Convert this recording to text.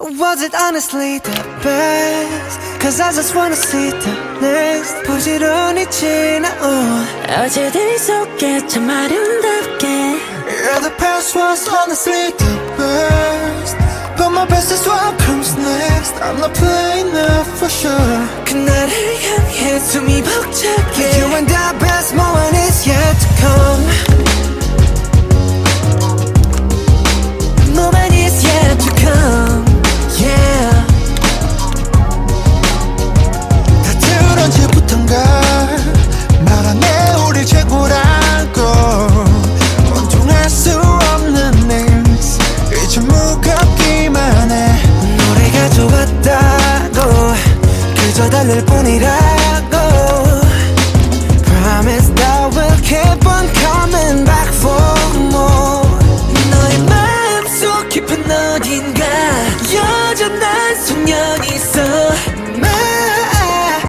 Was it honestly the best? Cause I just wanna see the next 부지런히 지나온 어제들 속에 참 아름답게 Yeah, the past was honestly the best But my best is what comes next I'm not playing now for sure 그날을 향해 숨이 벅차게 달랠 뿐이라고 Promise that we'll keep on coming back for more 너의 마음속 깊은 어딘가 여전한 소년